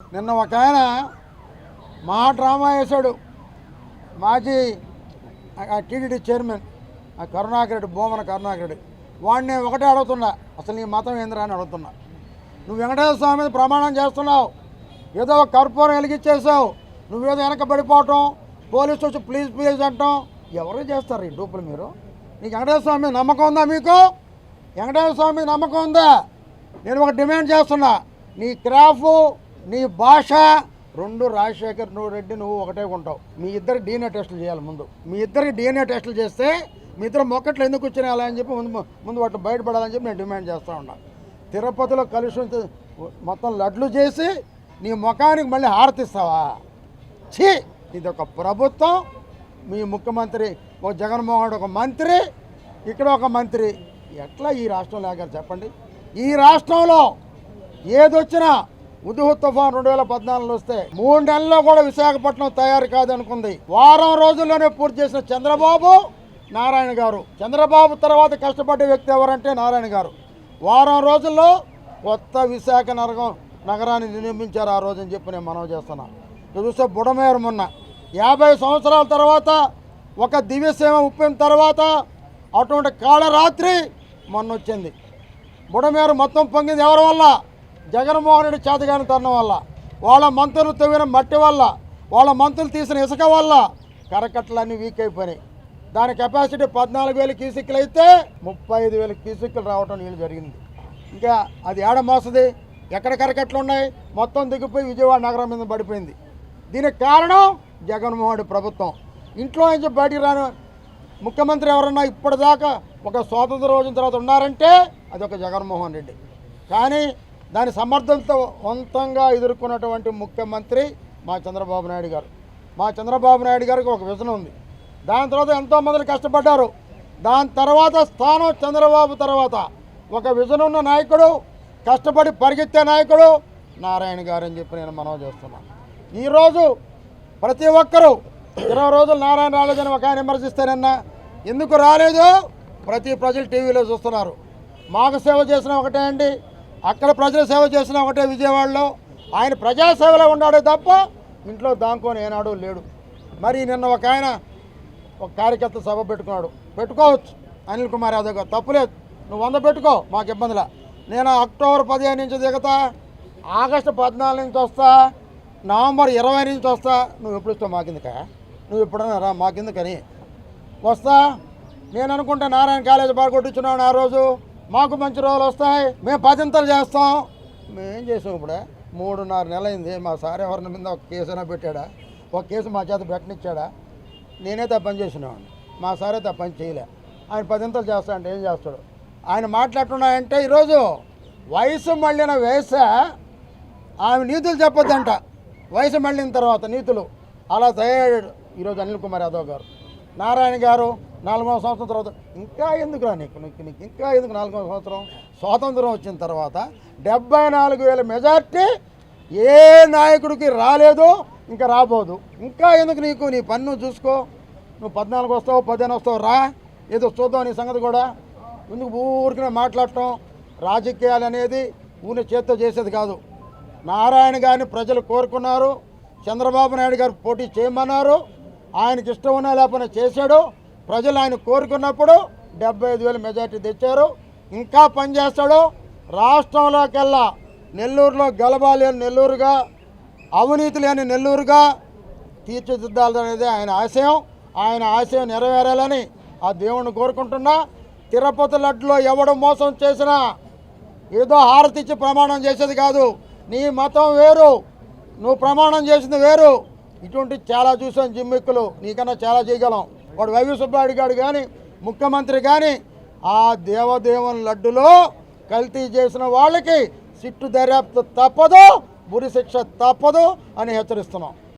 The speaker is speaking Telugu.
నిన్న ఒక ఆయన మా డ్రామా వేశాడు. మాజీ టీడీడీ చైర్మన్ ఆ కరుణాకర్ రెడ్డి భూమన కరుణాకర్ రెడ్డి. వాడిని ఒకటే అడుగుతున్నా అసలు నీ మతం ఏందిరా అని అడుగుతున్నా. నువ్వు వెంకటేశ్వర స్వామి మీద ప్రమాణం చేస్తున్నావు ఏదో ఒక కర్పూరం వెలిగించేసావు నువ్వేదో వెనకబడిపోవటం పోలీసు వచ్చి ప్లీజ్ ప్లీజ్ అంటాం. ఎవరు చేస్తారు ఈ డూపులు మీరు? నీకు వెంకటేశ్వర స్వామి నమ్మకం ఉందా మీకు? వెంకటేశ్వర స్వామి నమ్మకం ఉందా? నేను ఒక డిమాండ్ చేస్తున్నా నీ క్రాఫ్ నీ భాష రెండు రాజశేఖర్ నువ్వు రెడ్డి నువ్వు ఒకటే ఉంటావు. మీ ఇద్దరు డిఎన్ఏ టెస్టులు చేయాలి ముందు. మీ ఇద్దరికి డిఎన్ఏ టెస్టులు చేస్తే మీ ఇద్దరు మొక్కట్లు ఎందుకు వచ్చినాయి అని చెప్పి ముందు ముందు వాటిని బయటపడాలని చెప్పి నేను డిమాండ్ చేస్తూ ఉన్నా. తిరుపతిలో కలుషం మొత్తం లడ్లు చేసి నీ ముఖానికి మళ్ళీ హారతిస్తావా? ఛీ! ఇది ఒక ప్రభుత్వం. మీ ముఖ్యమంత్రి ఒక జగన్మోహన్ ఒక మంత్రి ఇక్కడ ఒక మంత్రి. ఎట్లా ఈ రాష్ట్రం లేగారు చెప్పండి? ఈ రాష్ట్రంలో ఏదొచ్చినా ఉదుహు తుఫాన్ రెండు వేల పద్నాలుగులో వస్తే మూడు నెలల్లో కూడా విశాఖపట్నం తయారు కాదనుకుంది. వారం రోజుల్లోనే పూర్తి చేసిన చంద్రబాబు నారాయణ గారు. చంద్రబాబు తర్వాత కష్టపడ్డ వ్యక్తి ఎవరంటే నారాయణ గారు. వారం రోజుల్లో కొత్త విశాఖ నగరం నగరాన్ని నిర్మించారు ఆ రోజు అని చెప్పి నేను మనవి చేస్తున్నాను చూస్తే బుడమేరు మొన్న. యాభై సంవత్సరాల తర్వాత ఒక దివ్యసీమ ఉప్పిన తర్వాత అటువంటి కాళరాత్రి మొన్న వచ్చింది బుడమేరు మొత్తం పొంగింది ఎవరి వల్ల? జగన్మోహన్ రెడ్డి చేతగాని తరుణం వల్ల వాళ్ళ మంత్రులు తవ్విన మట్టి వల్ల వాళ్ళ మంత్రులు తీసిన ఇసుక వల్ల కరకట్టలన్నీ వీక్ అయిపోయినాయి. దాని కెపాసిటీ పద్నాలుగు వేల క్యూసిక్లు అయితే ముప్పై ఐదు వేల క్యూసిక్లు రావటం నీళ్ళు జరిగింది. ఇంకా అది ఏడ మోస్తుంది ఎక్కడ కరకట్లు ఉన్నాయి? మొత్తం దిగిపోయి విజయవాడ నగరం మీద పడిపోయింది. దీనికి కారణం జగన్మోహన్ రెడ్డి ప్రభుత్వం. ఇంట్లో నుంచి బయటికి రాని ముఖ్యమంత్రి ఎవరన్నా ఇప్పటిదాకా ఒక స్వాతంత్ర రోజున తర్వాత ఉన్నారంటే అది ఒక జగన్మోహన్ రెడ్డి. కానీ దాని సమర్థవంతంగా ఎదుర్కొన్నటువంటి ముఖ్యమంత్రి మా చంద్రబాబు నాయుడు గారు. మా చంద్రబాబు నాయుడు గారికి ఒక విజన్ ఉంది. దాని తర్వాత ఎంతోమంది కష్టపడ్డారు. దాని తర్వాత స్థానం చంద్రబాబు తర్వాత. ఒక విజన్ ఉన్న నాయకుడు కష్టపడి పరిగెత్తే నాయకుడు నారాయణ గారు అని చెప్పి నేను మనవి చేస్తున్నాను. ఈరోజు ప్రతి ఒక్కరూ ఇరవై రోజులు నారాయణ రాలేదని ఒక ఆయన విమర్శిస్తానన్నా ఎందుకు రాలేదు? ప్రతి ప్రజలు టీవీలో చూస్తున్నారు. మాకు సేవ చేసిన ఒకటే అండి అక్కడ ప్రజల సేవ చేసిన ఒకటే విజయవాడలో. ఆయన ప్రజాసేవలో ఉన్నాడే తప్ప ఇంట్లో దాంకొని ఏనాడు లేడు. మరి నిన్న ఒక ఆయన ఒక కార్యకర్త సభ పెట్టుకున్నాడు. పెట్టుకోవచ్చు. అనిల్ కుమార్ యాదవ్ గారు తప్పులేదు నువ్వు వంద పెట్టుకో మాకు ఇబ్బందిలా. నేను అక్టోబర్ పదిహేను నుంచి దిగుతా ఆగస్టు పద్నాలుగు నుంచి వస్తా నవంబర్ ఇరవై నుంచి వస్తా. నువ్వు ఎప్పుడు ఇస్తావు మాకిందుక? నువ్వు ఎప్పుడన్నా రా మాకిందుకని? వస్తా. నేను అనుకుంటా నారాయణ కాలేజీ బాగా కొట్టించున్నాను ఆ రోజు. మాకు మంచి రోజులు వస్తాయి. మేము పదింతలు చేస్తాం. మేమేం చేసాం ఇప్పుడే? మూడున్నర నెల అయింది మా సార్ ఎవరిని మీద ఒక కేసు అయినా పెట్టాడా? ఒక కేసు మా చేత పెట్టనిచ్చాడా? నేనే తప్పని చేసినవాడిని. మా సారే తప్పని చేయలే. ఆయన పదింతలు చేస్తాడంటే ఏం చేస్తాడు? ఆయన మాట్లాడుతున్నాయంటే ఈరోజు వయసు మళ్ళిన వేస ఆమె నీతులు చెప్పొద్దంట. వయసు మళ్ళిన తర్వాత నీతులు. అలా తయారయ్యాడు ఈరోజు అనిల్ కుమార్ యాదవ్ గారు. నారాయణ గారు నాలుగో సంవత్సరం తర్వాత ఇంకా ఎందుకురా నీకు నీకు నీకు ఇంకా ఎందుకు నాలుగో సంవత్సరం? స్వాతంత్రం వచ్చిన తర్వాత డెబ్బై నాలుగు వేల మెజార్టీ ఏ నాయకుడికి రాలేదు ఇంకా రాబోదు. ఇంకా ఎందుకు నీకు నీ పన్ను చూసుకో? నువ్వు పద్నాలుగు వస్తావు పదిహేను వస్తావు రా. ఏదో చూద్దాం నీ సంగతి కూడా. ఎందుకు ఊరికనే మాట్లాడటం. రాజకీయాలు అనేది ఊరిని చేత్తో చేసేది కాదు. నారాయణ గారిని ప్రజలు కోరుకున్నారు. చంద్రబాబు నాయుడు గారు పోటీ చేయమన్నారు. ఆయనకి ఇష్టం ఉన్నా లేకపోయినా చేశాడు. ప్రజలు ఆయన కోరుకున్నప్పుడు డెబ్బై ఐదు వేల మెజార్టీ తెచ్చారు. ఇంకా పనిచేస్తాడు రాష్ట్రంలోకెల్లా నెల్లూరులో గెలవాలి లేని నెల్లూరుగా అవినీతి లేని నెల్లూరుగా తీర్చిదిద్దాలనేది ఆయన ఆశయం. ఆయన ఆశయం నెరవేరాలని ఆ దేవుణ్ణి కోరుకుంటున్నా. తిరుపతి లడ్డులో ఎవడు మోసం చేసినా ఏదో హారతి ఇచ్చి ప్రమాణం చేసేది కాదు. నీ మతం వేరు. నువ్వు ప్రమాణం చేసింది వేరు. ఇటువంటి చాలా చూసాం జిమ్మిక్కులు నీకన్నా చాలా చేయగలం. వాడు వైవి సుబ్బారెడ్డి గారు కానీ ముఖ్యమంత్రి కానీ ఆ దేవదేవన్ లడ్డులో కల్తీ చేసిన వాళ్ళకి సిట్టు దర్యాప్తు తప్పదు ఉరి శిక్ష తప్పదు అని హెచ్చరిస్తున్నాం.